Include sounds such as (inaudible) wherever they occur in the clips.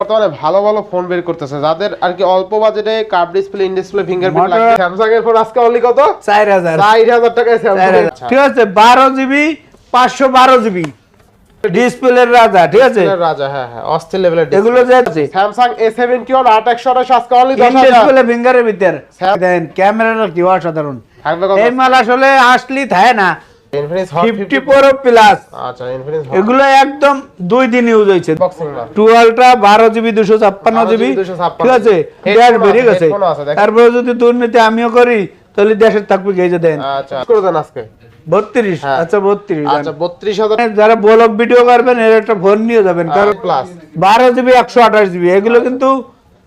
বর্তমানে ভালো ভালো ফোন বের করতেছে। যাদের আর কি অল্প বাজেটে curve display in display fingerprint লাগবে। স্যামসাং এর ফোন আজকে অনলি কত? চার হাজার। 4000 টাকায় স্যামসাং ঠিক আছে বারো জিবি পাঁচশো বারো জিবি ডিসপ্লের রাজা ঠিক আছে? রাজা হ্যাঁ হ্যাঁ অস্থির লেভেলের এগুলো যে আছে স্যামসাং A71 8128 আজকে অনলি ইন 10000 ডিসপ্লে ফিঙ্গারের ভিতর। দেন ক্যামেরার কি অসাধারণ। এই মাল আসলে আসলি থাকে না। Infinix Hot fifty pro plus আচ্ছা ইনফিনিক্স এগুলো একদম দুই দিন ইউজ হয়েছে। জিবি দুশো ছাপ্পান্ন 12 জিবি ঠিক আছে? Headphone বেরিয়ে গেছে। headphone আছে, দেখেন। তারপরে যদি দুর্নীতি আমিও করি তাহলে দেশের থাকবে গেছে দেন? আচ্ছা করে দেন আজকে। বত্রিশ। হ্যাঁ। আচ্ছা আচ্ছা 32000 যারা ব্লগ ভিডিও করবেন এর একটা ফোন নিয়ে যাবেন। কারণ প্লাস বারো জিবি একশো আঠাশ জিবি এগুলো কিন্তু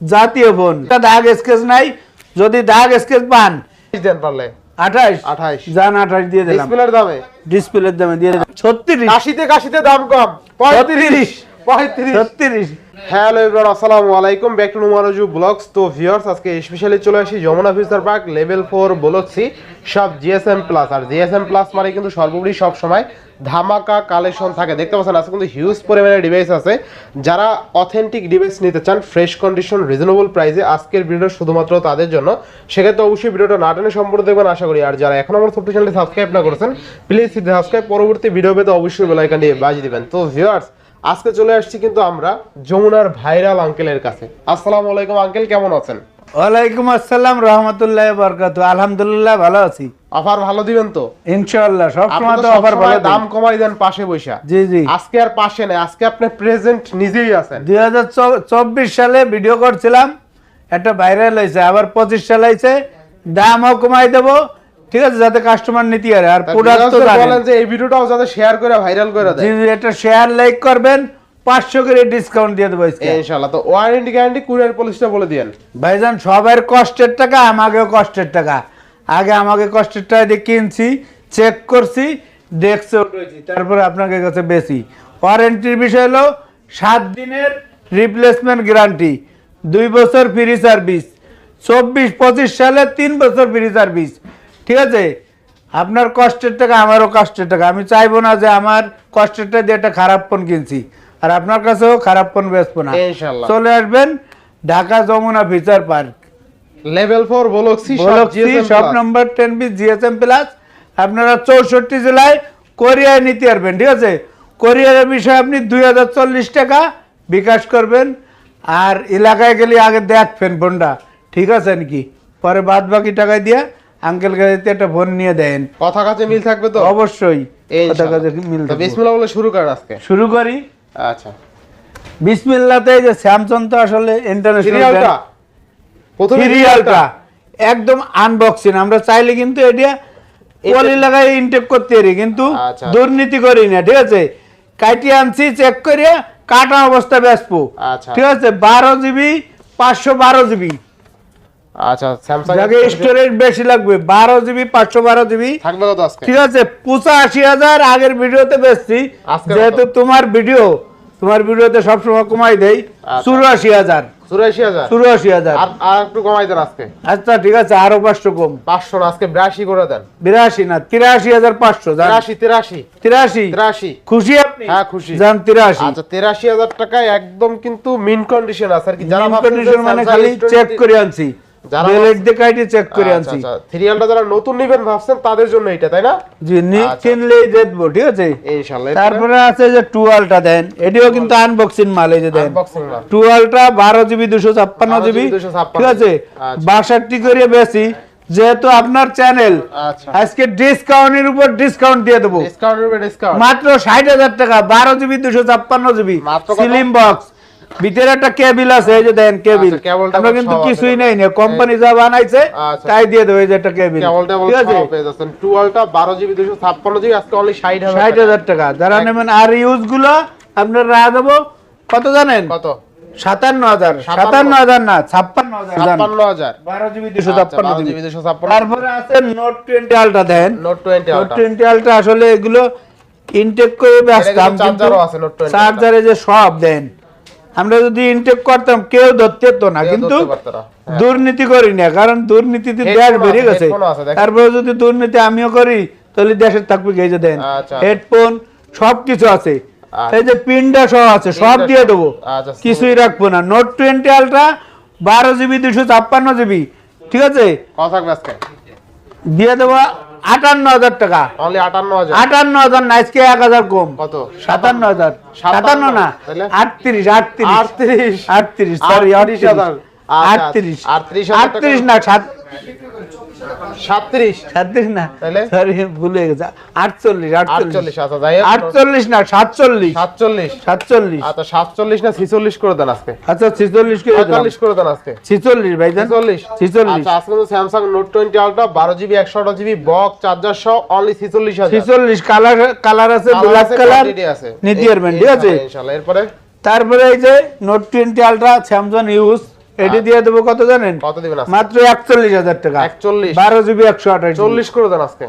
জাতীয় ফোন দাগ স্কেচ নাই। যদি দাগ স্কেচ পান দেন পারলে আঠাশ। 28 যান আঠাশ দিয়ে দিলাম। ডিসপ্লের দামে। ডিসপ্লের দামে দিয়ে দিলাম। ছত্রিশ। কাশিতে কাশিতে দাম কম। 35 35 ছত্রিশ। হ্যালো এভরিওয়ান, আসসালামু আলাইকুম। ব্যাক টু নুমারজু ব্লগস। তো ভিউয়ার্স, আজকে স্পেশালি চলে আসি Jamuna future park level four বলছি সব জিএসএম প্লাস আর জিএসএম প্লাস মানে কিন্তু সর্বোপরি সব সময় ধামাকা কালেকশন থাকে। দেখতে পাচ্ছেন, আজকে কিন্তু হিউজ পরিমাণে ডিভাইস আছে। যারা অথেন্টিক ডিভাইস নিতে চান ফ্রেশ কন্ডিশন রিজনেবল প্রাইসে আজকের ভিডিও শুধুমাত্র তাদের জন্য। সেক্ষেত্রে অবশ্যই ভিডিওটা না টেনে সম্পূর্ণ দেখবেন, আশা করি। আর যারা এখন আমার ছোট্ট চ্যানেলটি সাবস্ক্রাইব না করেছেন প্লিজ সাবস্ক্রাইব পরবর্তী ভিডিও পেতে অবশ্যই বেলাইকান দিয়ে বাজিয়ে দিবেন। তো ভিউয়ার্স আজকে চলে আসছি কিন্তু আমরা যমুনার ভাইরাল আঙ্কেলের কাছে। আসসালামু আলাইকুম আঙ্কেল কেমন আছেন? ওয়ালাইকুম আসসালাম রহমতুল্লাহ বরকাত আলহামদুলিল্লাহ ভালো আছি। অফার ভালো দিবেন তো? ইনশাআল্লাহ সব সময় তো অফার ভালো দাম কমাই দেন পাশে বৈশা জি জি। আজকে আর পাশে নেই আজকে আপনি প্রেজেন্ট নিজেই আছেন। দুই হাজার চব্বিশ সালে ভিডিও করছিলাম একটা ভাইরাল হয়েছে আবার পঁচিশ সাল হয়েছে দামও কমাই দেবো ঠিক আছে যাতে কাস্টমার নিতে পারে। আর প্রোডাক্ট তো বলেন যে এই ভিডিওটাও যাতে শেয়ার করে ভাইরাল করে দেয়। জি একটা শেয়ার লাইক করবেন পাঁচশো করে ডিসকাউন্ট দিয়ে দেবো আজকে। ইনশাআল্লাহ তো ওয়ারেন্টি গ্যারান্টি কুরিয়ার পলিসিটা বলে দিয়েন। ভাইজান সবার কষ্টের টাকা আমাকেও কষ্টের টাকা। আগে আমাকে কষ্টের টাকা দিয়ে কিনছি চেক করছি দেখছে তারপরে আপনাকে কাছে বেশি। ওয়ারেন্টির বিষয় হলো সাত দিনের রিপ্লেসমেন্ট গ্যারান্টি দুই বছর ফ্রি সার্ভিস চব্বিশ পঁচিশ সালে তিন বছর ফ্রি সার্ভিস ঠিক আছে? আপনার কষ্টের টাকা আমারও কষ্টের টাকা। আমি চাইব না যে আমার কষ্টের টাকা দিয়ে একটা খারাপ ফোন কিনছি। আর আপনার কাছেও খারাপ ফোন বেচবো না। চলে আসবেন Dhaka Jamuna future park. Level 4 বলক্সি বলছি number ten B GSM plus আপনারা চৌষট্টি জেলায় কোরিয়ায় নিতে পারবেন ঠিক আছে? কোরিয়ারের বিষয়ে আপনি দুই হাজার চল্লিশ টাকা বিকাশ করবেন। আর এলাকায় গেলে আগে দেখবেন ফোনটা ঠিক আছে নাকি? পরে বাদ বাকি টাকায় দিয়ে আঙ্কেল গাড়িতে একটা ফোন নিয়ে দেন। কথা কাছে মিল থাকবে তো? অবশ্যই। কথা কাছে মিল থাকবে। বিসমিল্লাহ বলে শুরু করেন আজকে। শুরু করি? আচ্ছা। বিসমিল্লাতে যে স্যামসং তো আসলে ইন্টারন্যাশনাল সিরিয়ালটা একদম আনবক্সিং আমরা চাইলে কিন্তু এটা পলি লাগাই ইনটেক করতে পারি কিন্তু আচ্ছা। দুর্নীতি করি না ঠিক আছে? কাটি আনছি চেক করে কাটা অবস্থা বেসবো আচ্ছা। ঠিক আছে? বারো জিবি পাঁচশো বারো জিবি আচ্ছা স্যামসাং যাকে স্টোরেজ বেশি লাগবে বারো জিবি পাঁচশো বারো জিবি থাকবে কত আজকে? ঠিক আছে পঁচাশি হাজার আগের ভিডিওতে বেচছি। যেহেতু তোমার ভিডিও তোমার ভিডিওতে সবসময় কমাই দেই আচ্ছা। চুরাশি হাজার। চুরাশি হাজার? চুরাশি হাজার। আর আর একটু কমাই দেন আজকে। আচ্ছা ঠিক আছে আরও পাঁচশো কম। না আজকে বিরাশি করে দেন। বিরাশি না খুশি আপনি? হ্যাঁ, খুশি। তিরাশি। আচ্ছা একদম কিন্তু মিন কন্ডিশন আছে আর কি। যারা কন্ডিশন মানে খালি চেক করে আনছি। যারা বেলেট দিয়ে কাইটে চেক করে আচ্ছা, আনছি। আচ্ছা, সিরিয়ালটা যারা নতুন নিবেন ভাবছেন তাদের জন্য এটা তাই না? জি নি আচ্ছা। কিনলেই দেখব ঠিক আছে? ইনশাআল্লাহ তারপরে আছে যে টুয়েলটা দেন। এটিও কিন্তু আনবক্সিং মাল এই যে দেন। আনবক্সিং না জিবি দুশো ছাপ্পান্ন 12 জিবি ঠিক আছে। বাষট্টি করে বেশি। যেহেতু আপনার চ্যানেল আজকে ডিসকাউন্টের উপর ডিসকাউন্ট দিয়ে দেবো। ডিসকাউন্ট মাত্র ষাট হাজার টাকা বারো জিবি দুশো ছাপ্পান্ন জিবি। মাত্র বক্স ভিতরে একটা কেবিল আছে এই যে দেন কেবিল। আচ্ছা, আমরা কিন্তু কিছুই নেই না কোম্পানি যা বানাইছে আচ্ছা। তাই দিয়ে দেবো এই যে একটা কেবিল। ঠিক আছে? টুয়েলটা বারো জিবি দুশো ছাপ্পান্ন জিবি আজকে অনলি ষাট ষাট হাজার টাকা। যারা নেবেন আর ইউজগুলো আপনার রাখা দেবো কত জানেন? কত? সাতান্ন হাজার। সাতান্ন? হাজার না ছাপ্পান্ন হাজার ছাপ্পান্ন হাজার। বারো জিবি দুশো আচ্ছা, ছাপ্পান্ন জিবি। দুশো ছাপ্পান্ন। তারপরে আছে note twenty ultra then. Note twenty note twenty ultra আসলে এগুলো ইনটেক করে ব্যস্ত। এটা চার্জারও আছে Note 20 চার্জারে যে সব দেন। আমরা যদি ইনটেক করতাম কেউ ধরতে তো না কিন্তু। হ্যাঁ। দুর্নীতি করি না কারণ দুর্নীতিতে দেশ বেরিয়ে গেছে। তারপরে যদি দুর্নীতি আমিও করি তাহলে দেশের থাকবে এই যে দেন আচ্ছা। হেডফোন সবকিছু আছে আচ্ছা। এই যে পিনটা সহ আছে সব দিয়ে দেবো আচ্ছা, কিছুই রাখব না নোট টোয়েন্টি আলট্রা বারো জিবি দুশো ছাপ্পান্ন জিবি ঠিক আছে দিয়ে দেবো আটান্ন হাজার টাকা। অনলি আটান্ন হাজার। আটান্ন হাজার না আজকে এক হাজার কম। কত? সাতান্ন হাজার। সাতান্ন? না? আটত্রিশ আটত্রিশ। আটত্রিশ। আটত্রিশ সরি আটত্রিশ। হাজার। আচ্ছা, আটত্রিশ। আটত্রিশ আটত্রিশ না সাত সাতত্রিশ। সাতত্রিশ না সরি ভুল হয়ে গেছে। আটচল্লিশ আটচল্লিশ। আটচল্লিশ আচ্ছা যাই আটচল্লিশ না সাতচল্লিশ। সাতচল্লিশ। সাতচল্লিশ। আচ্ছা সাতচল্লিশ না ছিচল্লিশ করে দেন আজকে? আচ্ছা ছিচল্লিশ করে দিলাম। করে দেন আজকে। ছিচল্লিশ ভাইজান ছিচল্লিশ। ছিচল্লিশ। আচ্ছা আজকে কিন্তু স্যামসাং নোট টোয়েন্টি আলট্রা বারো জিবি একশো আঠাশ জিবি বক চার্জার সহ অনলি ছিচল্লিশ ছিচল্লিশ কালার কালার আছে ব্ল্যাক কালার আছে। নিতে পারবেন ঠিক আছে? ইনশাল্লাহ, ইনশাল্লাহ এরপরে? তারপরে এই যে note twenty ultra Samsung use এটি দিয়ে দেবো কত জানেন? কত দিবেন মাত্র একচল্লিশ হাজার টাকা। একচল্লিশ। বারো জিবি একশো আঠাশ চল্লিশ করে দেন আজকে।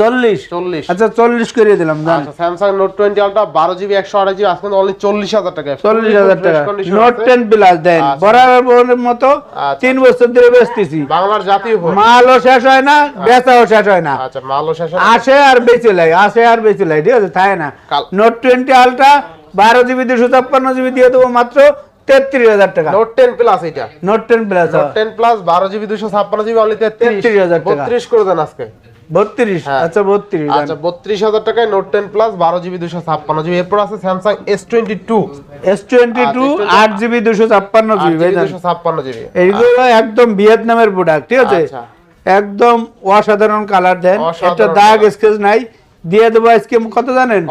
চল্লিশ? চল্লিশ। আচ্ছা চল্লিশ করে দিলাম আচ্ছা স্যামসাং নোট টোয়েন্টি আলট্রা বারো জিবি একশো আঠাশ জিবি আজকে অনলি চল্লিশ হাজার টাকা। চল্লিশ হাজার টাকা। নোট আছে। Ten plus then. আচ্ছা। মতো আচ্ছা। তিন বছর ধরে বেচতেছি। বাংলার জাতীয় মালও শেষ হয় না বেচাও শেষ হয় না। আচ্ছা মালও শেষ আসে আর বেঁচে লাই আসে আর বেঁচে লাই ঠিক আছে? থাকে না। নোট টোয়েন্টি আলট্রা বারো জিবি দুশো ছাপ্পান্ন জিবি দিয়ে দেবো মাত্র তেত্রিশ হাজার টাকা। নোট টেন প্লাস এটা। Note ten plus ten plus বারো জিবি দুশো ছাপ্পান্ন জিবি অনলি তেত্রিশ। 33,000 বত্রিশ করে দেন আজকে। বত্রিশ হ্যাঁ। আচ্ছা বত্রিশ আচ্ছা বত্রিশ হাজার টাকায় নোট টেন প্লাস বারো জিবি দুশো ছাপ্পান্ন জিবি। এরপর আছে Samsung S twenty two S twenty two আচ্ছা, আট জিবি দুশো ছাপ্পান্ন জিবি দুশো ছাপ্পান্ন জিবি। এইগুলো একদম ভিয়েতনামের প্রোডাক্ট ঠিক আছে? আচ্ছা। একদম অসাধারণ কালার দেন। একটা দাগ স্কেচ নাই। দিয়ে দেবো আজকে কত জানেন?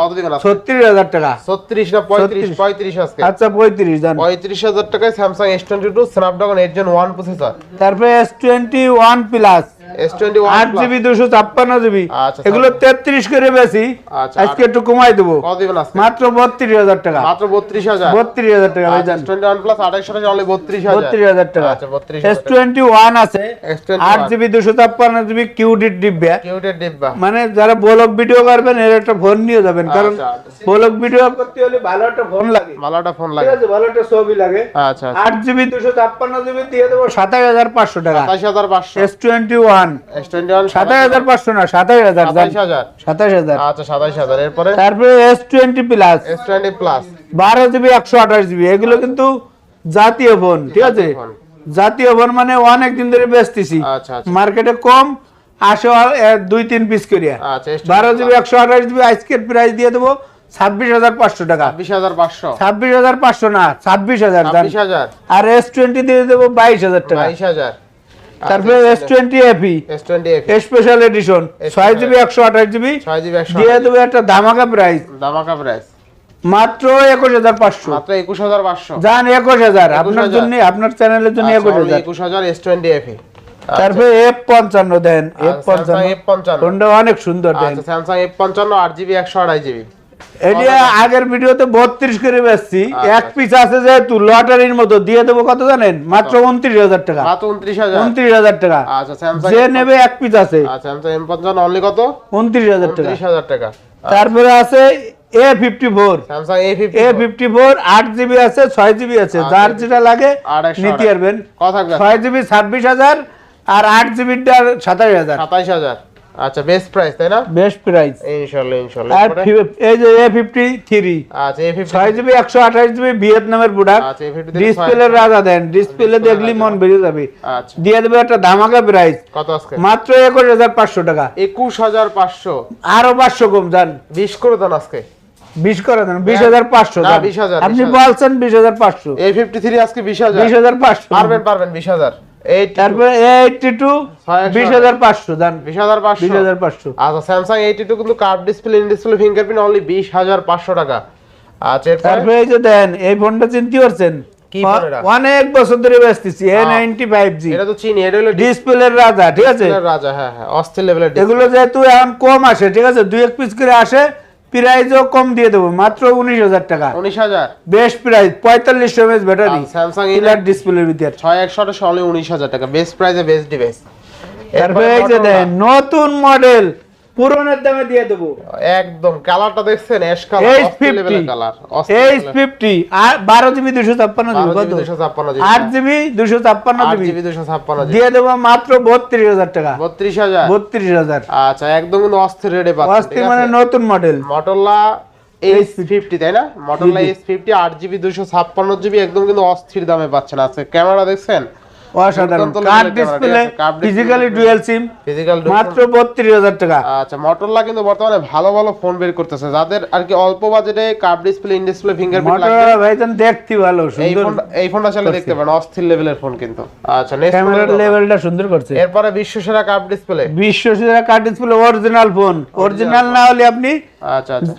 ছত্রিশ হাজার টাকা। ছত্রিশ না পঁয়ত্রিশ? 36 পঁয়ত্রিশ আজকে। আচ্ছা পঁয়ত্রিশ জান। পঁয়ত্রিশ হাজার টাকায় Samsung S twenty two Snapdragon eight gen one processor তারপরে এস টোয়েন্টি ওয়ান প্লাস আট জিবি দুশো ছাপ্পান্ন জিবি। আচ্ছা, এগুলো তেত্রিশ করে বেশি। আচ্ছা, আজকে একটু কমাই দেবো। কত দিবেন আজকে মাত্র বত্রিশ হাজার টাকা। মাত্র বত্রিশ হাজার। বত্রিশ হাজার টাকা ভাইজান এস টোয়েন্টি ওয়ান প্লাস আঠাশ হাজার অনলি বত্রিশ হাজার। টাকা। আচ্ছা এস টোয়েন্টি ওয়ান আছে। আট জিবি দুশো ছাপ্পান্ন জিবি কিউডিট ডিব্বা। কিউটের ডিব্বা। মানে যারা ব্লগ ভিডিও করবেন এর একটা ফোন নিয়ে যাবেন। কারণ আচ্ছা। ব্লগ ভিডিও করতে হলে ভালো একটা ফোন লাগে। মালাটা ফোন লাগে। ভালো একটা ছবি লাগে। আচ্ছা আট জিবি দুশো ছাপ্পান্ন জিবি দিয়ে দেবো সাতাশ হাজার পাঁচশো টাকা। সাতাশ হাজার পাঁচশো। এস টোয়েন্টি ওয়ান না আচ্ছা এরপরে? তারপরে প্লাস প্লাস জিবি এগুলো কিন্তু জাতীয় ফোন ঠিক আছে? জাতীয় ফোন। মানে অনেক দিন ধরে বেচতেছি। আচ্ছা আচ্ছা। মার্কেটে কম আসে দুই তিন পিস করিয়া। আচ্ছা বারো জিবি একশো আঠাশ জিবি আজকের প্রাইস দিয়ে দেবো ছাব্বিশ হাজার পাঁচশো টাকা। ছাব্বিশ হাজার পাঁচশো। না ছাব্বিশ হাজার ছাব্বিশ হাজার। আর এস টোয়েন্টি দিয়ে দেবো বাইশ হাজার টাকা। বাইশ হাজার। তারপরে S twenty FE S twenty F special edition ছয় জিবি একশো আঠাশ জিবি ছয় জিবি একশো দিয়ে দেবো একটা ধামাকা প্রাইস দামাকা প্রাইস মাত্র একুশ হাজার পাঁচশো। মাত্র একুশ হাজার পাঁচশো। যান একুশ হাজার। আপনার 21,000 জন্য আপনার চ্যানেলের জন্য একুশ হাজার। একুশ হাজার এস টোয়েন্টি এফ তারপরে এফ পঞ্চান্ন দেন এফ পঞ্চান্ন। ফোনটা অনেক সুন্দর দেন। আচ্ছা স্যামসাং এফ পঞ্চান্ন আট জিবি একশো আড়াই জিবি এটি আগের ভিডিওতে বত্রিশ করে বেচছি আচ্ছা। এক পিস আছে যেহেতু লটারির মতো দিয়ে দেবো কত জানেন? মাত্র উনত্রিশ হাজার টাকা। উনত্রিশ হাজার? টাকা। আচ্ছা যে নেবে এক পিস আছে। আচ্ছা কত? উনত্রিশ হাজার টাকা। টাকা। তারপরে আছে A fifty four A fifty four আট জিবি আছে ছয় জিবি আছে। আচ্ছা। যার যেটা লাগে নিতে পারবেন। ছয় জিবি ছাব্বিশ হাজার আর আট জিবিটা সাতাশ হাজার। সাতাইশ হাজার। আচ্ছা বেস্ট প্রাইস তাই না? বেস্ট প্রাইস ইনশাল্লাহ ইনশাল্লাহ। আর এই যে এ ফিফটি থ্রি আচ্ছা এ ফিফটি ছয় জিবি একশো আঠাশ জিবি ভিয়েতনামের প্রোডাক্ট আচ্ছা এ ফিফটি ডিসপ্লের রাজা দেন। ডিসপ্লে দেখলি মন বেরিয়ে যাবে। আচ্ছা। দিয়ে দেবে একটা ধামাকা প্রাইস কত আজকে? মাত্র একুশ হাজার পাঁচশো টাকা। একুশ হাজার পাঁচশো। আরও পাঁচশো কম যান বিশ করে দেন আজকে। বিশ করে দেন বিশ হাজার পাঁচশো না, 20,000, আপনি বলছেন বিশ হাজার পাঁচশো। এ ফিফটি থ্রি আজকে বিশ হাজার। বিশ হাজার পাঁচশো। পারবেন পারবেন বিশ হাজার। এইট তারপরে এইটটি টু বিশ হাজার পাঁচশো যান বিশ হাজার পাঁচশো। বিশ হাজার পাঁচশো। আচ্ছা স্যামসাং এইটি টু কিন্তু curved display in display fingerprint only বিশ হাজার পাঁচশো টাকা। আচ্ছা তারপরে এই যে দেন এই ফোনটা চিনতে পারছেন? অনেক বছর ধরে এ নাইনটি ফাইভ জি এটা তো চিনি এটা হলো ডিসপ্লের রাজা ঠিক আছে? রাজা হ্যাঁ হ্যাঁ অস্থির লেভেলের এগুলো যেহেতু এখন কম আসে ঠিক আছে? দুই এক পিস করে আসে প্রাইসও কম দিয়ে দেবো মাত্র উনিশ হাজার টাকা। উনিশ হাজার? বেস্ট প্রাইস পঁয়তাল্লিশ MS battery Samsung killer display ভিতরে। ছয় একশো আঠাশ উনিশ হাজার টাকা বেস্ট প্রাইসে বেস্ট ডিভাইস তারপরে নতুন মডেল পুরনের দামে দিয়ে দেবো। একদম কালারটা দেখছেন? Ash colour H fifty colour H fifty আর বারো জিবি দুশো ছাপ্পান্ন জিবি কত? দুশো ছাপ্পান্ন জিবি। আট জিবি দুশো ছাপ্পান্ন জিবি। জিবি দুশো ছাপ্পান্ন দিয়ে দেবো মাত্র বত্রিশ হাজার টাকা। বত্রিশ হাজার? বত্রিশ হাজার। আচ্ছা একদম অস্থির রেডে অস্থির মানে নতুন মডেল মটোলা এইচ ফিফটি তাই না? মটোরোলা এইচ ফিফটি আট জিবি দুশো ছাপ্পান্ন জিবি একদম কিন্তু অস্থির দামে পাচ্ছেন। আজকে ক্যামেরা দেখছেন? অসাধারণ। Curved display physically dual SIM physical মাত্র বত্রিশ হাজার টাকা। আচ্ছা মটোরোলা কিন্তু বর্তমানে ভালো ভালো ফোন বের করতেছে। যাদের আর কি অল্প বাজেটে ডিসপ্লে ইন ডিসপ্লে ফিঙ্গারপ্রিন্ট লাগবে। মোটরোলা ভাইজান দেখতে ভালো সুন্দর এই ফোনটা চাইলে দেখতে পারেন অস্থির লেভেলের ফোন কিন্তু। আচ্ছা নেক্সট ক্যামেরার লেভেলটা সুন্দর করছে। এরপরে বিশ্ব সেরা ডিসপ্লে বিশ্ব সেরা curved display original phone original না হলে আপনি আচ্ছা আচ্ছা।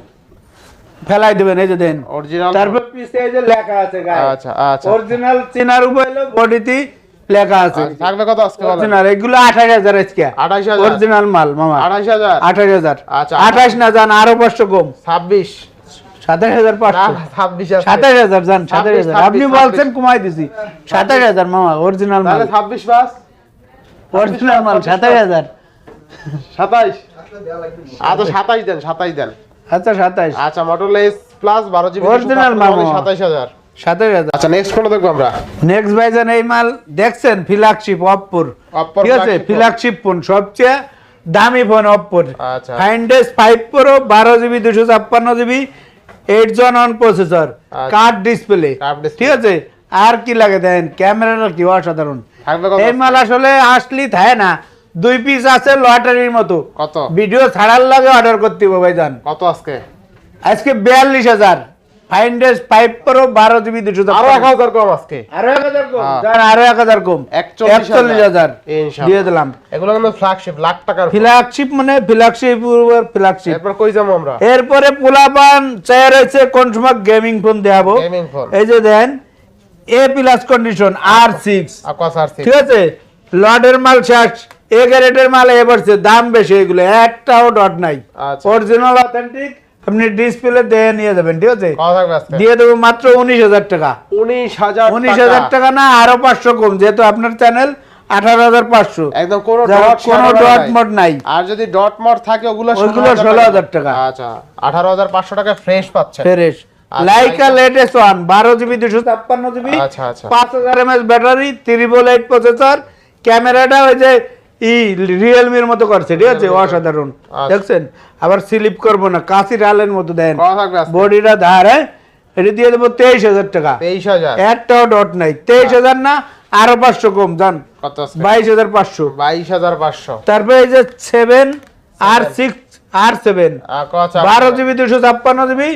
ফেলাই দেবেন এই যে দেন। অরিজিনাল তারপর পিছে এই যে লেখা আছে গায়ে আচ্ছা আচ্ছা। অরিজিনাল চেনার উপরে হলো বডিতে লেখা আছে। থাকবে কত আজকে অরিজিনাল এগুলো আঠাশ হাজার আজকে। আঠাশ হাজার? অরিজিনাল মাল মামা। আঠাশ হাজার? আঠাশ হাজার। আচ্ছা। আঠাশ না যান আরও পাঁচশো কম। ছাব্বিশ। সাতাশ হাজার না ছাব্বিশ আছে। সাতাশ হাজার যান সাতাশ হাজার। আপনি বলছেন কমাই দিছি। সাতাশ হাজার মামা অরিজিনাল মাল। ছাব্বিশ পাস অরিজিনাল মাল সাতাশ হাজার। সাতাইশ আচ্ছা সাতাইশ দেন সাতাইশ দেন। আচ্ছা সাতাশ। আচ্ছা মটোরোলা এস প্লাস বারো জিবি Original মামা। সাতাইশ হাজার। সাতাশ হাজার আচ্ছা নেক্সট কোনটা দেখব আমরা। নেক্সট ভাইজান এই মাল দেখছেন? ফ্ল্যাগশিপ অপ্পোর ঠিক আছে? ফ্ল্যাগশিপ ফোন সবচেয়ে দামি ফোন অপ্পোর। ফাইন্ডেস ফাইভ প্রো বারো জিবি দুশো ছাপ্পান্ন GB eight gen one processor. Curved display ঠিক আছে? আর কি লাগে দেন? ক্যামেরাটা কি অসাধারণ। এই মাল আসলে আসলি থাকে না। দুই পিস আছে লটারির মতো। কত? ভিডিও ছাড়ার লাগে অর্ডার করতে হবে ভাইজান। কত আজকে? আজকে বিয়াল্লিশ হাজার। ফাইন্ডেস প্রো বারো জিবি দুশো আরও এক হাজার কম আজকে। আরও এক হাজার কম? হ্যাঁ। আরও এক হাজার কম। একচল্লিশ হাজার। দিয়ে দিলাম। এগুলো কিন্তু ফ্ল্যাগশিপ লাখ টাকার ফ্ল্যাগশিপ মানে ফ্ল্যাগশিপ ফ্ল্যাগশিপ এরপর কই যাব আমরা? এরপরে পোলাপান চেয়ার রয়েছে কোন সময় গেমিং ফোন দেখাবো। গেমিং ফোন এই যে দেন এ প্লাস কন্ডিশন আর সিক্স ঠিক আছে? লটের মাল শেষ। এ গ্রেডের মাল এ দাম বেশি এগুলো একটাও ডট নাই। আচ্ছা। অরিজিনাল অথেন্টিক আপনি ডিসপ্লে দিয়ে নিয়ে যাবেন ঠিক আছে? দিয়ে দেবো মাত্র উনিশ হাজার টাকা। উনিশ হাজার উনিশ হাজার টাকা না আরও পাঁচশো কম যেহেতু আপনার চ্যানেল আঠারো হাজার পাঁচশো। একদম কোনো কোনো ডট মট নাই। আর যদি ডট মট থাকে ওগুলো ওইগুলো 16,000 টাকা। আচ্ছা আঠারো হাজার পাঁচশো টাকা ফ্রেশ পাচ্ছে ফ্রেশ লাইকা লেটেস্ট ওয়ান বারো জিবি দুশো ছাপ্পান্ন জিবি আচ্ছা, আচ্ছা। পাঁচ হাজার এমএস ব্যাটারি এইট প্রসেসর ক্যামেরাটা ওই যে ই রিয়েলমির মতো করছে ঠিক আছে? অসাধারণ। আচ্ছা। দেখছেন? আবার স্লিপ করব না কাশি রালের মতো দেন। বডিটা ধার হ্যাঁ? এটা দিয়ে দেবো তেইশ হাজার টাকা। তেইশ হাজার। একটাও ডট নাই। তেইশ হাজার না আরও পাঁচশো কম জান। বাইশ হাজার পাঁচশো। বাইশ হাজার পাঁচশো। তারপরে এই যে সেভেন আর সিক্স আর সেভেন বারো জিবি দুশো ছাপ্পান্ন GB.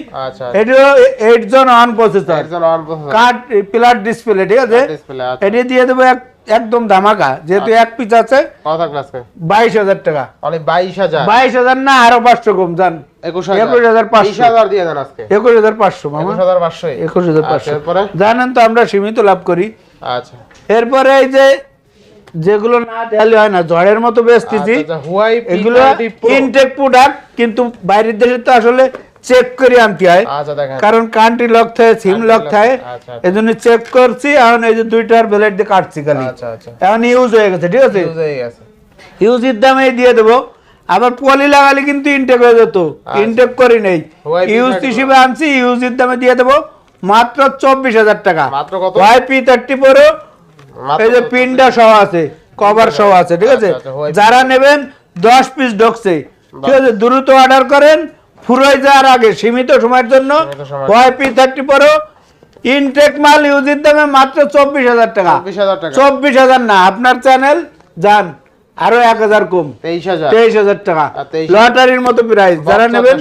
Eight gen one processor একজন কার্ড পিলার ডিসপ্লে ঠিক আছে? ডিসপ্লে এটি দিয়ে দেবো এক- একদম ধামাকা। যেহেতু এক পিস আছে কত থাকবে বাইশ হাজার টাকা। বাইশ হাজার? বাইশ হাজার না আরও পাঁচশো কম যান একুশ একুশ হাজার পাঁচশো। হাজার দিয়ে দেন আজকে। একুশ হাজার পাঁচশো একুশ হাজার পাঁচশো একুশ হাজার আচ্ছা, পাঁচশো জানেন তো আমরা সীমিত লাভ করি। আচ্ছা। এরপরে এই যে যেগুলো না হয় না ঝড়ের মতো বেচতেছি। আচ্ছা, এগুলো ইনটেক প্রোডাক্ট কিন্তু বাইরের দেশে তো আসলে চেক করে আনতে হয়। আচ্ছা কারণ কান্ট্রি লক থাকে সিম লক থাকে। এই জন্য চেক করছি এখন এই যে দুইটার ব্লেড দিয়ে কাটছি খালি। আচ্ছা আচ্ছা। এখন ইউজ হয়ে গেছে ঠিক আছে? ইউজের দামে দিয়ে দেবো। আবার পলি লাগালে কিন্তু ইনটেক হয়ে যেত। ইনটেক করি নেই। ইউজ হিসেবে আনছি ইউজের দামে দিয়ে দেবো। মাত্র চব্বিশ হাজার টাকা। মাত্র পি থার্টি ফোরও এই যে পিনটা সহ আছে কভার সহ আছে ঠিক আছে? যারা নেবেন দশ পিস ঢুকছে ঠিক আছে? দ্রুত অর্ডার করেন ফুরোয় যাওয়ার আগে সীমিত সময়ের জন্য থার্টি ইনটেক মাল ইউজের দামে মাত্র চব্বিশ হাজার টাকা। চব্বিশ হাজার না আপনার চ্যানেল যান আরও এক হাজার কম। তেইশ হাজার। টাকা। লটারির মতো প্রাইস যারা নেবেন।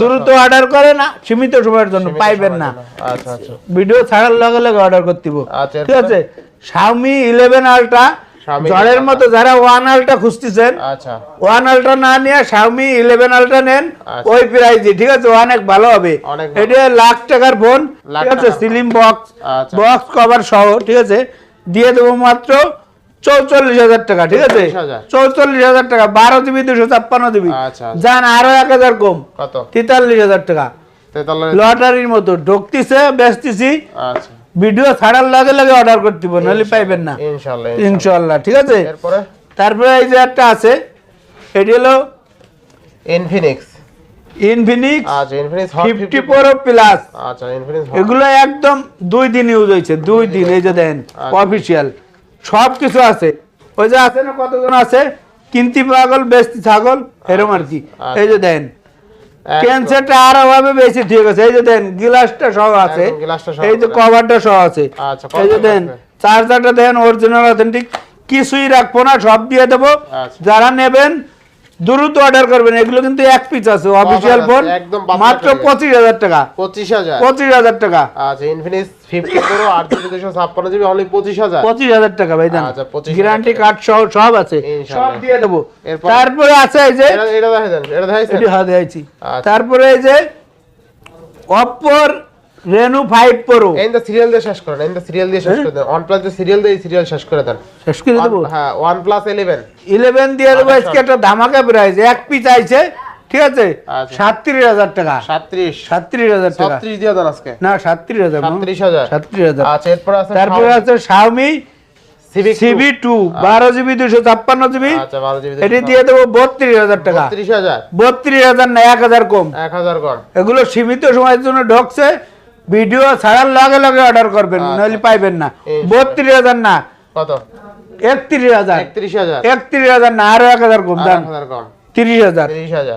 দ্রুত অর্ডার করে না সীমিত সময়ের জন্য পাইবেন না। আচ্ছা আচ্ছা। ভিডিও ছাড়ার লগে লগে অর্ডার করতে আচ্ছা, ঠিক আছে? শাওমি ইলেভেন Xiaomi ঝড়ের মতো যারা ওয়ান আলট্রা খুঁজতেছেন আচ্ছা। ওয়ান আলট্রা না নিয়ে শাওমি ইলেভেন আলট্রা নেন আচ্ছা। ওই প্রাইজে ঠিক আছে অনেক ভালো হবে। এটা লাখ টাকার ফোন ঠিক আছে সিলিম বক্স। বক্স কভার সহ ঠিক আছে। দিয়ে দেবো মাত্র চৌচল্লিশ হাজার টাকা ঠিক আছে? 44,000 চৌচল্লিশ হাজার টাকা বারো জিবি দুশো ছাপ্পান্ন জিবি। আচ্ছা, আচ্ছা। যান আরও এক হাজার কম। কত? তেতাল্লিশ হাজার টাকা। লটারির মতো ঢুকতেছে বেচতেছি। আচ্ছা। ভিডিও ছাড়ার লাগে লাগে অর্ডার করতে হবে নাহলে পাইবেন না। ইনশাল্লাহ ইনশাল্লাহ। ঠিক আছে? এরপরে? তারপরে এই যে একটা আছে এটি হলো ইনফিনিক্স ইনফিনিক্স আচ্ছা Infinix hot fifty pro plus আচ্ছা ইনফিনিক্স এগুলো একদম দুই দিন ইউজ হয়েছে দুই দিন এই যে দেন অফিসিয়াল সব কিছু আছে। ওই যে আছে না কতজন আছে? কিনতি পাগল বেশি ছাগল এরম আর কি। এই যে দেন ক্যান্সারটা আর অভাবে বেশি ঠিক আছে। এই যে দেন গ্লাসটা সহ আছে। সহ এই যে কভারটা সহ আছে। আচ্ছা, এই যে দেন চার্জারটা দেন অরিজিনাল অথেন্টিক কিছুই রাখব না সব দিয়ে দেবো। আচ্ছা। যারা নেবেন দ্রুত অর্ডার করবেন এগুলো কিন্তু এক পিস আছে অফিসিয়াল ফোন একদম মাত্র। পঁচিশ হাজার টাকা। পঁচিশ হাজার। পঁচিশ হাজার টাকা। আচ্ছা ইনফিনিক্স ফিফটি প্রো আট জিবি দুশো ছাপ্পান্ন জিবি অনলি পঁচিশ হাজার। পঁচিশ হাজার টাকা ভাই আচ্ছা, 25,000 গ্যারান্টি কার্ড সহ সব আছে। সব দিয়ে দেবো। তারপরে আছে এই যে এটা এটা দেখে আচ্ছা। তারপরে এই যে অপ্পোর রেনু ফাইভ প্রো এই সিরিয়াল দিয়ে শেষ করেন এই সিরিয়াল দিয়ে শেষ করে দেন। ওয়ান প্লাস যে সিরিয়াল দিয়ে সিরিয়াল শেষ করে দেন। শেষ করে দেবো? হ্যাঁ ওয়ান প্লাস ইলেভেন ইলেভেন দিয়ে দেবো আচ্ছা। আজকে একটা ধামাকা প্রাইস এক পিস আইছে ঠিক আছে? আচ্ছা। সাতত্রিশ হাজার টাকা। সাতত্রিশ। সাতত্রিশ হাজার টাকা। ছত্রিশ দিয়ে দেন আজকে। না সাতত্রিশ হাজার সাতত্রিশ হাজার। সাতত্রিশ হাজার। আচ্ছা এরপর আছে তারপরে আছে সিভিক সিবি টু বারো জিবি দুশো ছাপ্পান্ন জিবি। আচ্ছা এটি দিয়ে দেবো বত্রিশ হাজার টাকা। ত্রিশ হাজার। বত্রিশ হাজার না এক হাজার কম। এক হাজার কর এগুলো সীমিত সময়ের জন্য ঢকছে। ভিডিও ছাড়ার লগে লগে অর্ডার করবেন আচ্ছা। নইলে পাইবেন না। বত্রিশ হাজার না। কত? একত্রিশ হাজার। একত্রিশ হাজার। একত্রিশ হাজার না আরও এক হাজার কম দাম। তিরিশ হাজার।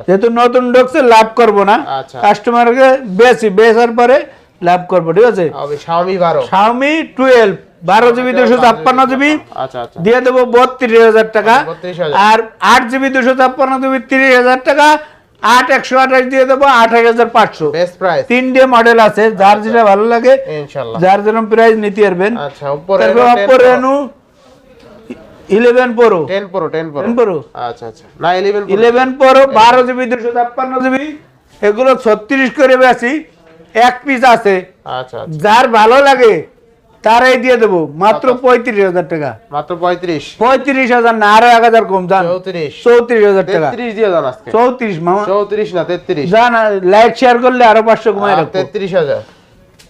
যেহেতু নতুন ঢুকছে লাভ করব না আচ্ছা। কাস্টমারকে বেশি বেচার পরে লাভ করব ঠিক আছে? শাওমি বারো। শাওমি টুয়েলভ বারো জিবি দুশো ছাপ্পান্ন জিবি আচ্ছা আচ্ছা। দিয়ে দেবো বত্রিশ হাজার টাকা। আর আট জিবি দুশো ছাপ্পান্ন জিবি তিরিশ হাজার টাকা। আট একশো আঠাশ দিয়ে দেবো আঠাশ হাজার পাঁচশো। তিনটে মডেল আছে যার যেটা ভালো লাগে যার যেরকম প্রাইস নিতে পারবেন। আচ্ছা তারপর Reno eleven pro 10 pro 10 pro ten pro আচ্ছা আচ্ছা। না 11 ইলেভেন প্রো বারো জিবি দুশো ছাপ্পান্ন জিবি এগুলো ছত্রিশ করে বেশি এক পিস আছে। আচ্ছা আচ্ছা। যার ভালো লাগে তারাই দিয়ে দেবো। মাত্র পঁয়ত্রিশ হাজার টাকা। মাত্র 35 পঁয়ত্রিশ হাজার না আরও এক হাজার কম যান 34 চৌত্রিশ হাজার টাকা। 33 দিয়ে আজকে। চৌত্রিশ মামা। 34 না 33 যান লাইক শেয়ার করলে আরও পাঁচশো কমাই রাখব। 33000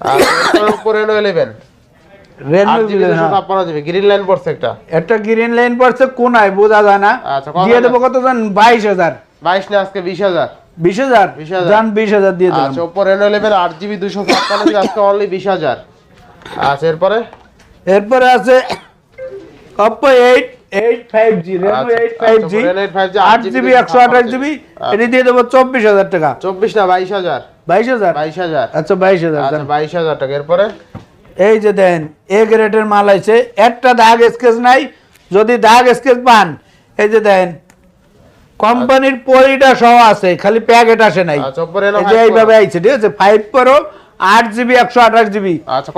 আর এরপর উপরে Reno 11 Reno 8 GB 256 GB green line পড়ছে একটা। গ্রিন লাইন পড়ছে কোনায় বোঝা যায় না। আচ্ছা, দিয়ে দেবো কত জান? বাইশ হাজার। 22 না আজকে 20000 বিশ হাজার? 20,000 জান বিশ হাজার দিয়ে আচ্ছা উপরে রেনো 11 8 জিবি 256 আজকে অনলি 20000 আচ্ছা এরপরে? এরপরে আছে Oppo eight eight five G Reno eight five G 8 5G, আট জিবি একশো আঠাশ জিবি এটি দিয়ে দেবো চব্বিশ হাজার টাকা। 24 না 22000 বাইশ হাজার? 22000 আচ্ছা বাইশ হাজার আচ্ছা যান। 22000 টাকা এরপরে? এই যে দেন এ গ্রেডের মাল আছে একটা দাগ স্কেচ নাই যদি দাগ স্কেচ পান এই যে দেন কোম্পানির পরিটা সহ আছে খালি প্যাকেট আসে নাই। আচ্ছা, এইভাবে আইছে ঠিক আছে? ফাইভ প্রো আট জিবি একশো আঠাশ জিবি আচ্ছা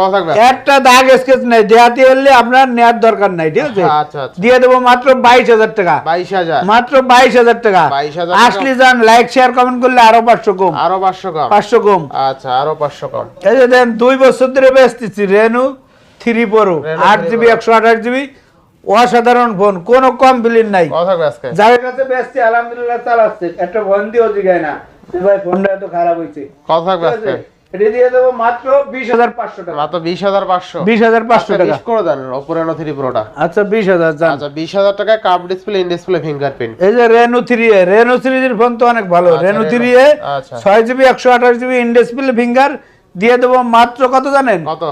একটা দাগ স্কেচ নাই দেহাতি হলে আপনার নেওয়ার দরকার নাই ঠিক আছে? আচ্ছা আচ্ছা। দিয়ে দেবো মাত্র বাইশ হাজার টাকা। 22000 মাত্র বাইশ হাজার টাকা। আসলে যান লাইক শেয়ার কমেন্ট করলে আরও পাঁচশো কম। আরও 500 কম। পাঁচশো কম। আচ্ছা আরও 500 কম। এই যে দেন দুই বছর ধরে বেচতেছি রেনু থ্রি প্রো আট জিবি একশো আঠাশ জিবি অসাধারণ ফোন কোনো কমপ্লেন নাই। যাদের কাছে বেচছি আলহামদুলিল্লাহ চালাচ্ছে একটা ফোন দিয়েও জিগায় না। ভাই ফোনটা এত খারাপ হয়েছে কত এটা দিয়ে দেবো মাত্র বিশ হাজার পাঁচশো টাকা। মাত্র 20500 বিশ হাজার পাঁচশো আচ্ছা, টাকা। করে দেন উপরে নো 3 প্রোটা আচ্ছা বিশ হাজার যান। আচ্ছা 20000 টাকায় curved display in display fingerprint এই যে রেনু থ্রি এ রেনু থ্রির ফোন তো অনেক ভালো। Three A. ছয় জিবি একশো আঠাশ জিবি ইনডিসপ্লে ফিঙ্গার দিয়ে দেবো মাত্র কত জানেন? কত?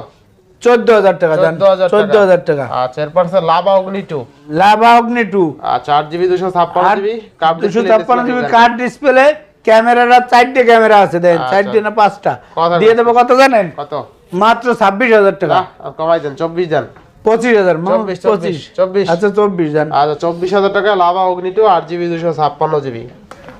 চোদ্দ হাজার টাকা জান 14000 চোদ্দ হাজার টাকা। আচ্ছা এরপর লাভা অগ্নি 2 লাভা অগ্নি টু আচ্ছা 8 জিবি 256 জিবি কার্ভ দুশো ডিসপ্লে ছাপ্পান্ন জিবি কার্ড ডিসপ্লে ক্যামেরাটা চারটে ক্যামেরা আছে দেন আচ্ছা। চারটে না পাঁচটা? দিয়ে দেবো কত জানেন? কত? মাত্র ছাব্বিশ হাজার টাকা। কমাই দেন 24 দেন। পঁচিশ হাজার মা, 24, পঁচিশ। 24 আচ্ছা চব্বিশ জান আচ্ছা 24000 টাকায় লাভা অগ্নি 2 8 জিবি 256 জিবি।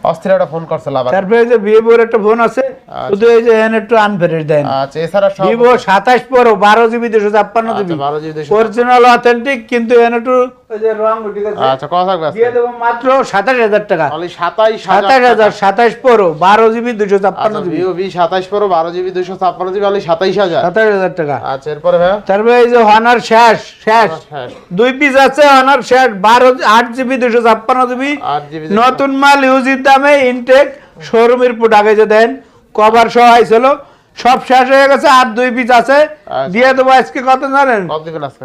অস্থির একটা ফোন করছে লাভা। তারপরে এই যে ভিভোর একটা ফোন আছে শুধু এই যে একটু আনফেরেট দেন। আচ্ছা এছাড়া সব ভিভো সাতাশ প্রো বারো জিবি দুশো ছাপ্পান্ন আচ্ছা জিবি। 12 জিবি অরিজিনাল অথেন্টিক কিন্তু একটু আচ্ছা দিয়ে দেবো মাত্র সাতাশ হাজার টাকা। অনলি 27000 সাতাশ হাজার সাতাশ প্রো বারো জিবি দুশো ছাপ্পান্ন আচ্ছা GB. Vivo V 27 pro 12 GB 256 GB only 27000 সাতাশ হাজার টাকা। আচ্ছা এরপরে ভাই তারপরে এই যে হনার শেষ শেষ। দুই পিস আছে হনার শেষ বারো আট জিবি দুশো ছাপ্পান্ন জিবি। 8 জিবি নতুন মাল ইউজির দামে ইনটেক শোরুমের প্রোডাক্ট যে দেন। কভার সহ আইছিল সব শেষ হয়ে গেছে আর দুই পিস আছে। আচ্ছা। দিয়ে দেবো আজকে কত জানেন?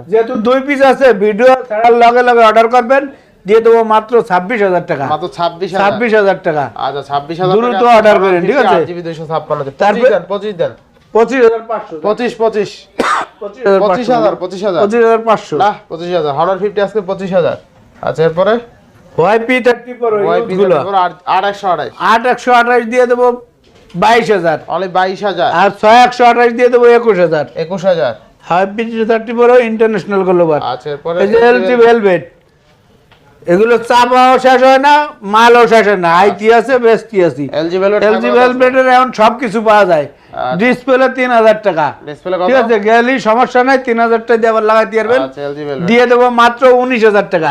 যেহেতু দুই পিস আছে ভিডিও ছাড়ার লগে লগে অর্ডার করবেন দিয়ে দেবো মাত্র ছাব্বিশ হাজার টাকা। মাত্র 26000 ছাব্বিশ হাজার টাকা। আচ্ছা 26000 দ্রুত টাকা। order করেন, ঠিক আছে? 8 জিবি 256 তারপরে- 25 দেন পঁচিশ হাজার পাঁচশো। 25 25 পঁচিশ হাজার পাঁচশো। 25000 25000 পঁচিশ হাজার। পাঁচশো না 25000 হনার 50 আজকে 25000 আচ্ছা এরপরে? ওয়াইপি থার্টি ফোর ওয়াইপি গুলো। আর 828 আট একশো আঠাশ দিয়ে দেবো বাইশ হাজার। অনলি বাইশ হাজার। আর ছয় একশো আঠাশ দিয়ে দেবো একুশ হাজার। একুশ হাজার। Hybrid thirty four international global আচ্ছা এলজি ভেলভেট। এগুলো চাপাও শেষ হয় না মালও শেষ হয় না। আইটি আছে বেস্টি আছে। এলজি ভেলভেট এলজি ভেলভেটের এখন সব কিছু পাওয়া যায়। আচ্ছা। ডিসপ্লে তিন হাজার টাকা। ঠিক আছে গেলি সমস্যা নাই তিন হাজার টাকা দিয়ে আবার লাগাইতে পারবেন আচ্ছা দিয়ে দেবো মাত্র উনিশ হাজার টাকা।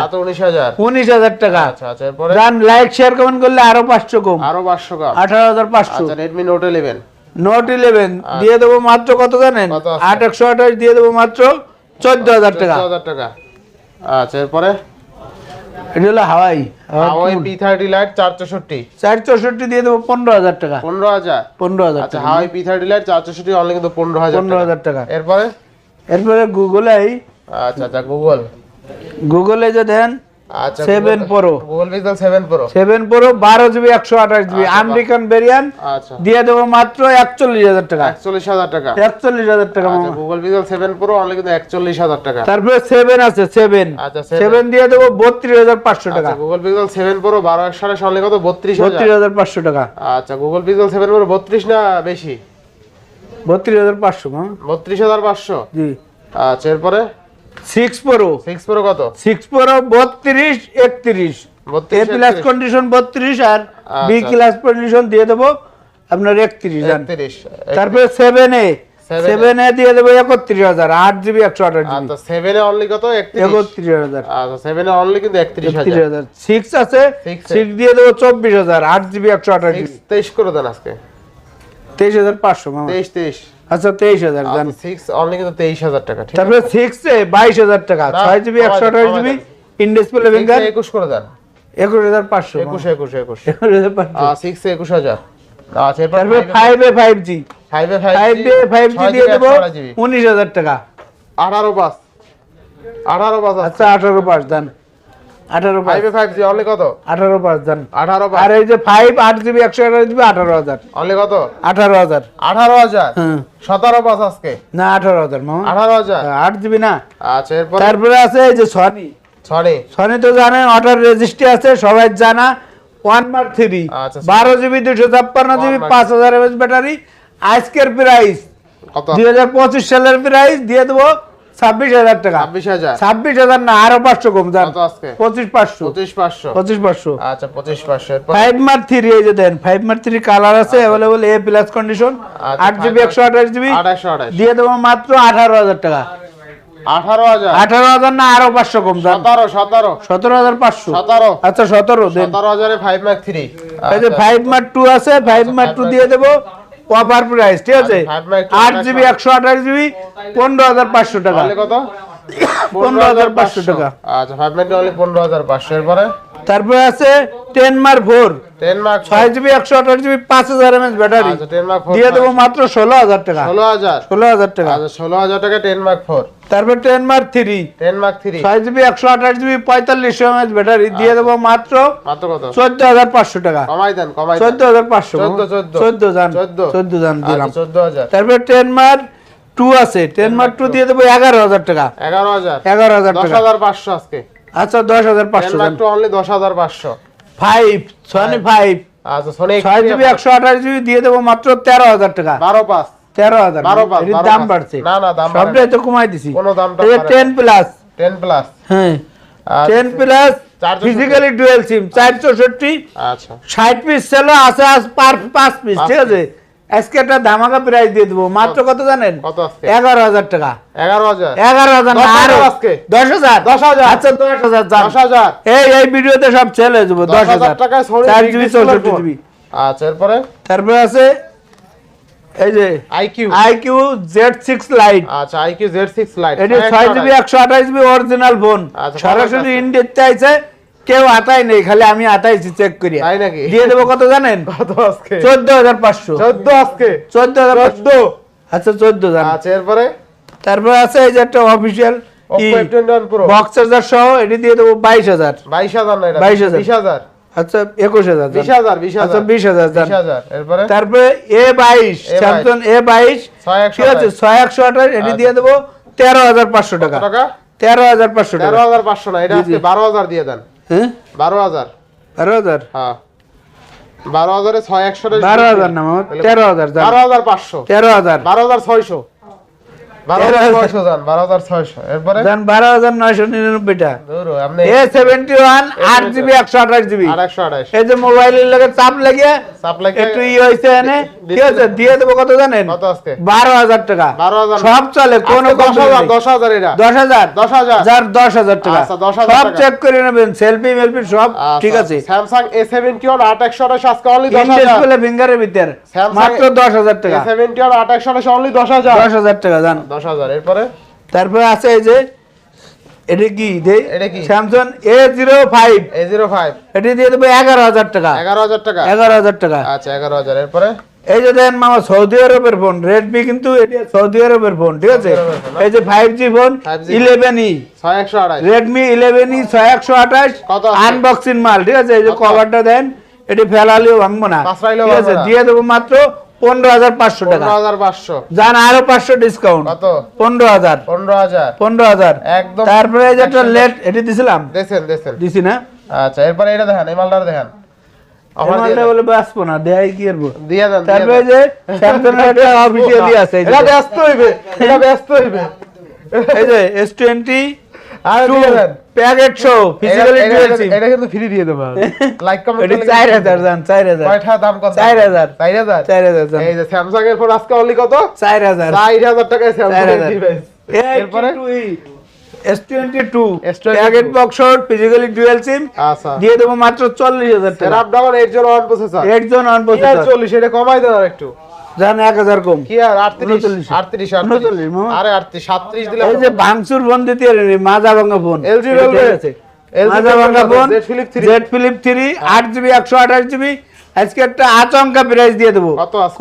উনিশ হাজার? টাকা। আচ্ছা আচ্ছা যান লাইক শেয়ার কমেন্ট করলে আরও পাঁচশো কম। আরও পাঁচশো আঠারো হাজার পাঁচশো। আচ্ছা Redmi note eleven note eleven দিয়ে দেবো মাত্র কত জানেন? আট একশো আঠাশ দিয়ে দেবো মাত্র চোদ্দ হাজার টাকা। হাজার টাকা। আচ্ছা এরপরে? এটা হলো Huawei Huawei P thirty lite চার চৌষট্টি। চার চৌষট্টি দিয়ে দেবো পনেরো হাজার টাকা। পনেরো হাজার? পনেরো হাজার আচ্ছা হাওয়াই পি থার্টি লাইট চার চৌষট্টি অনলি কিন্তু পনেরো হাজার পনেরো হাজার টাকা। এরপরে? এরপরে গুগলে আচ্ছা আচ্ছা গুগল গুগলে যে then seven pro Google pixel seven pro seven pro বারো জিবি একশো আঠাশ জিবি আমেরিকান ভেরিয়ান্ট আচ্ছা। দিয়ে দেবো মাত্র একচল্লিশ হাজার টাকা। একচল্লিশ হাজার টাকা। একচল্লিশ হাজার টাকা আচ্ছা Google pixel seven pro only কিন্তু একচল্লিশ হাজার টাকা। তারপরে সেভেন আছে সেভেন আচ্ছা সেভেন সেভেন দিয়ে দেবো বত্রিশ হাজার পাঁচশো টাকা। আচ্ছা গুগল পিক্সেল সেভেন প্রো বারো একশো আঠাশ অনলি কত? বত্রিশ হাজার। বত্রিশ হাজার পাঁচশো টাকা। আচ্ছা গুগল পিক্সেল সেভেন প্রো বত্রিশ না বেশি? বত্রিশ হাজার পাঁচশো বত্রিশ হাজার পাঁচশো। জি। আচ্ছা এরপরে? Six pro. সিক্স প্রো কত? সিক্স প্রো বত্রিশ একত্রিশ। এ প্লাস কন্ডিশন বত্রিশ আর বি। ক্লাস কন্ডিশন দিয়ে দেবো আপনার একত্রিশ তারপরে সেভেন এ 7A সেভেন এ দিয়ে দেবো একত্রিশ হাজার আট জিবি একশো আঠাশ জিবি। সেভেনে অনলি কত? একত্রিশ। হাজার। সেভেনে অনলি কিন্তু একত্রিশ হাজার। সিক্স আছে সিক্স দিয়ে দেবো চব্বিশ হাজার আট জিবি একশো আঠাশ তেইশ করে দেন আজকে। তেইশ হাজার পাঁচশো তেইশ তেইশ। আচ্ছা তেইশ হাজার জান। সিক্স অনলি কিন্তু তেইশ হাজার টাকা তারপরে সিক্স বাইশ হাজার টাকা ছয় জিবি একশো আঠাশ জিবি ফিঙ্গার করে দেন। একুশ হাজার পাঁচশো একুশ একুশ একুশ। একুশ হাজার পাঁচশো। সিক্স একুশ হাজার। আচ্ছা তারপরে five five G five five G দিয়ে দেবো উনিশ হাজার টাকা। আঠারো পাঁচ আঠারো আচ্ছা আঠারো পাঁচ দেন আঠারো পাঁচ। ফাইভ জি অনলি কত? আঠারো পাঁচ দেন আঠারো আর এই যে ফাইভ আট জিবি একশো জিবি আঠারো হাজার। অনলি কত? আঠারো হাজার। আঠারো হাজার? হ্যাঁ। সতেরো পাঁচ আজকে? না আঠারো হাজার মামা। আঠারো হাজার? আট জিবি না। আচ্ছা এরপর? তারপরে আছে এই যে সনি ছড়ে সনি তো জানেন অর্ডার রেজিস্ট্রি আছে সবাই জানা। ওয়ান মার্ক থ্রি আচ্ছা, বারো জিবি দুশো ছাপ্পান্ন জিবি পাঁচ হাজার ব্যাটারি। আজকের প্রাইস দুই হাজার পঁচিশ সালের প্রাইস দিয়ে দেবো। ছাব্বিশ হাজার টাকা। ছাব্বিশ হাজার। না আরও পাঁচশো কম যান পঁচিশ পাঁচশো। পঁচিশ পাঁচশো। পঁচিশ পাঁচশো। আচ্ছা পঁচিশ পাঁচশো। ফাইভ মার্ক থ্রি এই যে then five mark three colour আছে অ্যাভেলেবল এ প্লাস কন্ডিশন আট জিবি একশো আঠাশ জিবি দিয়ে দেবো মাত্র আঠারো হাজার টাকা। আঠারো হাজার? আঠারো হাজার না আরও পাঁচশো কম সতেরো সতেরো। সতেরো হাজার পাঁচশো। সতেরো। আচ্ছা সতেরো সতেরো হাজারে five mark three five mark two আছে ফাইভ মার্ক টু দিয়ে দেবো। অফার প্রাইস ঠিক আছে? আট জিবি একশো আঠাশ জিবি পনেরো হাজার পাঁচশো টাকা। কত? পনেরো হাজার পাঁচশো টাকা। আচ্ছা ফাইভ ম্যাক অনলি পনেরো হাজার পাঁচশো এরপরে? তারপরে আছে ten mark four ten mark ছয় জিবি একশো আঠাশ জিবি পাঁচ হাজার এমএচ ব্যাটারি আচ্ছা দিয়ে দেবো মাত্র ষোলো হাজার টাকা। ষোলো হাজার। ষোলো হাজার টাকা। আচ্ছা ষোলো হাজার টাকা টেন মার্ক ফোর তারপর ten mark three ten mark three ছয় জিবি একশো আঠাশ জিবি পঁয়তাল্লিশশো এমএচ ব্যাটারি দিয়ে দেবো মাত্র মাত্র কত? চোদ্দ হাজার পাঁচশো টাকা। কমাই দেন কমাই চোদ্দ হাজার পাঁচশো। চোদ্দ, জান চোদ্দ। জান দিলাম আচ্ছা চোদ্দ হাজার। তারপরে টেন মার্ক টু আছে। টেন মার্ক টু দিয়ে দেবো এগারো হাজার টাকা। এগারো হাজার। এগারো হাজার টাকা। হাজার পাঁচশো আজকে। আচ্ছা দশ হাজার পাঁচশো দশ হাজার পাঁচশো। ফাইভ সনি ফাইভ আচ্ছা সোনি ছয় জিবি একশো আঠাশ জিবি দিয়ে দেবো মাত্র তেরো হাজার টাকা। বারো পাঁচ। তেরো হাজার। বারো পাঁচ, এটির বারো দাম বাড়ছে। না, না, দাম সবটাই তো কমাই দিছি। কোনো দামটা এই বাড়ে না। টেন প্লাস টেন প্লাস হ্যাঁ। Ten plus physically dual SIM চার চৌষট্টি আচ্ছা। ষাট পিস ছিল আছে পার পাঁচ পিস ঠিক আছে? আজকে একটা ধামাকা প্রাইস দিয়ে দেবো। মাত্র কত? জানেন? এগারো হাজার টাকা। এগারো হাজার? এগারো হাজার না দশ হাজার আরও দশ হাজার? দশ হাজার। আচ্ছা দশ হাজার দশ হাজার? এই এই ভিডিওতে সব হয়ে যাব দশ হাজার চার জিবি চৌষট্টি জিবি। আচ্ছা এরপরে? তারপরে আছে এই যে iQOO iQOO Z six lite আচ্ছা আইকিউ জেড সিক্স লাইট এটি ছয় জিবি একশো আঠাশ জিবি অরিজিনাল ফোন আচ্ছা, সরাসরি আছে। ইন্ডিয়াতে আইছে কেউ আতাই নেই খালি আমি আতাইছি চেক করি তাই নাকি? দিয়ে দেবো কত জানেন? কত আজকে? চোদ্দ হাজার পাঁচশো। চোদ্দ আজকে? চোদ্দ হাজার চোদ্দ? আচ্ছা চোদ্দ জান। আচ্ছা এরপরে? তারপরে আছে এই যে একটা official Oppo F21 Pro box charger সহ এটি দিয়ে দেবো বাইশ হাজার। বাইশ হাজার না এটা? 22,000 বিশ হাজার। আচ্ছা একুশ হাজার বিশ হাজার বিশ আচ্ছা হাজার বিশ তারপরে এ বাইশ A22 স্যামসং এ বাইশ। একশো ঠিক আছে ছয় একশো আঠাশ এটি দিয়ে দেবো তেরো হাজার পাঁচশো টাকা। তেরো হাজার পাঁচশো তেরো টাকা হাজার পাঁচশো না এটা। বারো হাজার দিয়ে দেন। হ্যাঁ? বারো হাজার। তেরো হাজার? হ্যাঁ। বারো হাজারে ছয় একশো বারো হাজার না তেরো হাজার বারো হাজার পাঁচশো। তেরো হাজার। বারো হাজার ছয়শো। সব চলে কোনো দশ হাজার দশ হাজার দশ হাজার। দশ হাজার। যার দশ হাজার টাকা। আচ্ছা, 10,000 সব চেক করে নেবেন সেলফি মেলফি সব আচ্ছা, ঠিক আছে। স্যামসাং এ সেভেন্টি ওয়ান আট একশো আঠাশ আজকে অনলি দশ হাজার। ফিঙ্গারের ভিতর। মাত্র দশ হাজার টাকা। সেভেন্টি ওয়ান আট একশো আঠাশ অনলি দশ হাজার। দশ হাজার টাকা জান দশ হাজার। এরপরে? তারপরে আছে এই যে এটা কি? এটা কি? Samsung A zero five A zero five এটি দিয়ে দেবো এগারো হাজার টাকা। এগারো হাজার টাকা। এগারো হাজার টাকা। আচ্ছা এগারো হাজার। এরপরে? এই যে দেন মামা সৌদি আরবের ফোন রেডমি কিন্তু সৌদি আরবের ফোন ঠিক আছে? এই যে five G phone 5G eleven E Redmi eleven E ছয় একশো আঠাশ। কত আনবক্সিং মাল ঠিক আছে? এই যে কভারটা দেন এটি ফেলালিও ভাঙবো না। ঠিক আছে। দিয়ে দেবো মাত্র পনেরো হাজার পাঁচশো টাকা। পনেরো হাজার পাঁচশো। যান আরও পাঁচশো ডিসকাউন্ট পনেরো হাজার। পনেরো হাজার। পনেরো হাজার। একদম তারপরে একটা লেট এটি দিছিলাম? দেখছেন দেখছেন দিছি না? আচ্ছা এরপরে এটা দেখেন এই মালটা দেখেন (laughs) ব্যস্ত হইবে ব্যস্ত হইবে। এই যে এস টোয়েন্টি আর দিয়ে প্যাকেট শো ফিজিক্যালি ডুয়েল এটা- কিন্তু ফ্রি দিয়ে দেবো। লাইক কমেন্ট এটি চার হাজার জান চার হাজার। কয়টা দাম কত? চার হাজার। চার হাজার? চার হাজার জান। এই যে স্যামসাং এর ফোন আজকে অনলি কত? চার হাজার। চার হাজার টাকায় স্যামসাং এর ডিভাইস এরপরে? S twenty two S22 packet box shot physically dual SIM আচ্ছা। দিয়ে দেবো মাত্র চল্লিশ হাজার টাকা। স্ন্যাপড্রাগন 801 প্রসেসর একজন অন আর 40 এটা কমাই দেন আর একটু জান এক হাজার কম। কি আর 38 39 38 আরে 38 37 দিলে এই যে ভাঙচুর ফোন দিতে পারেনি মাজা ভাঙা ফোন। LG Velvet, LG মাজা ভাঙা ফোন Z Flip 3 Z flip three আট জিবি একশো আঠাশ জিবি। আজকে একটা আচমকা প্রাইস দিয়ে দেবো।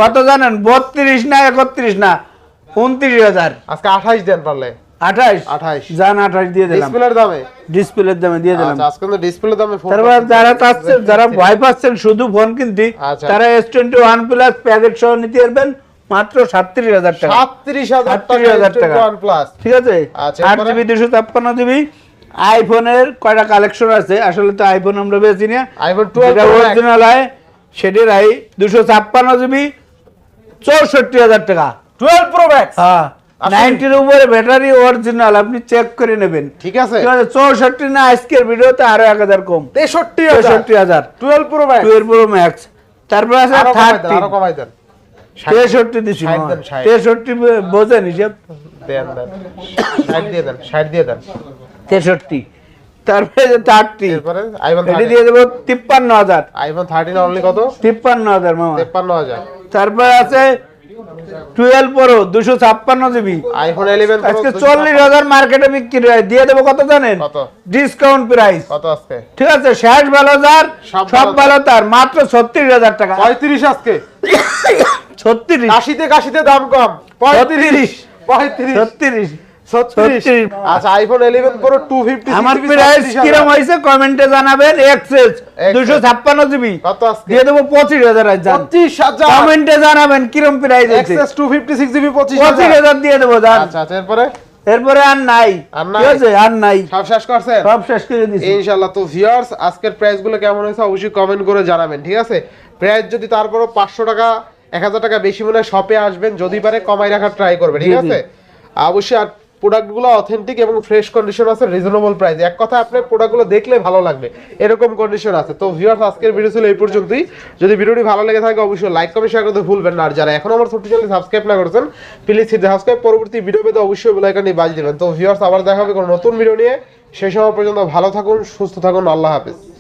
কত জানেন? বত্রিশ না একত্রিশ না উনত্রিশ হাজার। আজকে 28 দেন পারলে আঠাশ? 28 জান আঠাশ দিয়ে দিলাম। ডিসপ্লের দামে? ডিসপ্লের দামে দিয়ে দিলাম। আচ্ছা আজকে তো ডিসপ্লের দামে ফোন তারপর যারা চাচ্ছেন যারা ভয় পাচ্ছেন শুধু ফোন কিনতে আচ্ছা। তারা S twenty one plus packet সহ নিতে পারবেন মাত্র সাতত্রিশ হাজার টাকা। 37000 টাকা 37,000 টাকা। প্লাস ঠিক আছে? আচ্ছা, জিবি জিবি। আইফোনের কয়টা কালেকশন আছে? আসলে তো আইফোন আমরা বেশি না। আইফোন 12 অরিজিনাল হয় সেটির আই দুশো ছাপ্পান্ন জিবি চৌষট্টি হাজার টাকা। 12 প্রো ম্যাক্স হ্যাঁ? নাইনটির উপরে ব্যাটারি অরিজিনাল আপনি চেক করে নেবেন। ঠিক আছে। চৌষট্টি না আজকের ভিডিওতে আরও এক হাজার কম। 63000 চৌষট্টি হাজার। 12 pro max twelve pro max তারপরে আছে থার্টি কমাই দেন তেষট্টি দিছি। তেষট্টি বোঝেন হিসাব। দেন দেন। 60 দিয়ে দেন 60 দিয়ে দেন। তেষট্টি। তারপরে যে থার্টি এটি দিয়ে দেবো তিপ্পান্ন হাজার। আইফোন 13 অনলি কত? তিপ্পান্ন হাজার মামা। 53000 তারপরে আছে টুয়েলভ প্রো দুশো ছাপ্পান্ন জিবি আইফোন 11 আজকে চল্লিশ হাজার মার্কেটে বিক্রি হয়। দিয়ে দেবো কত জানেন? ডিসকাউন্ট প্রাইস কত আজকে? ঠিক আছে শেষ ভালো যার সব ভালো তার মাত্র ছত্রিশ হাজার টাকা। 35 আজকে। (coughs) ছত্রিশ। কাশিতে কাশিতে দাম কম। 35 35 ছত্রিশ। 36 36 আচ্ছা আইফোন 11 Pro 256 আমার জিবি, প্রাইস 36,000 কিরম কমেন্টে জানাবেন এক্সেস Excess। জিবি কত আজকে? দিয়ে দেবো পঁচিশ আজ যান 25000 কমেন্টে জানাবেন কিরম প্রাইস হয়েছে। এক্সএস 256 জিবি 25000 দিয়ে দেবো যান আচ্ছা আচ্ছা এরপরে? এরপরে আর নাই। ঠিক আছে আর নাই। সব শেষ করছেন? সব শেষ করে দিচ্ছি ইনশাআল্লাহ তো ভিউয়ার্স আজকের প্রাইসগুলো কেমন হয়েছে অবশ্যই কমেন্ট করে জানাবেন ঠিক আছে? প্রাইস যদি তারপরও পাঁচশো টাকা এক হাজার টাকা বেশি মনে হয় শপে আসবেন যদি পারে কমাই রাখার ট্রাই করবে ঠিক। আছে? অবশ্যই আর প্রোডাক্টগুলো অথেন্টিক এবং ফ্রেশ কন্ডিশন আছে রিজনেবল প্রাইস এক কথা আপনার প্রোডাক্টগুলো দেখলে ভালো লাগবে। এরকম কন্ডিশন আছে। তো ভিউয়ার্স আজকের ভিডিও ছিল এই পর্যন্তই। যদি ভিডিওটি ভালো লেগে থাকে, অবশ্যই লাইক কমেন্ট শেয়ার করতে ভুলবেন না। আর যারা এখন আমার ছোট্ট চ্যানেল সাবস্ক্রাইব না করেছেন প্লিজ সাবস্ক্রাইব পরবর্তী ভিডিও পেতে অবশ্যই বেল আইকনটি বাজিয়ে দেবেন। তো ভিউয়ার্স আবার দেখা হবে কোনো নতুন ভিডিও নিয়ে। সেই সময় পর্যন্ত ভালো থাকুন, সুস্থ থাকুন। আল্লাহ হাফেজ।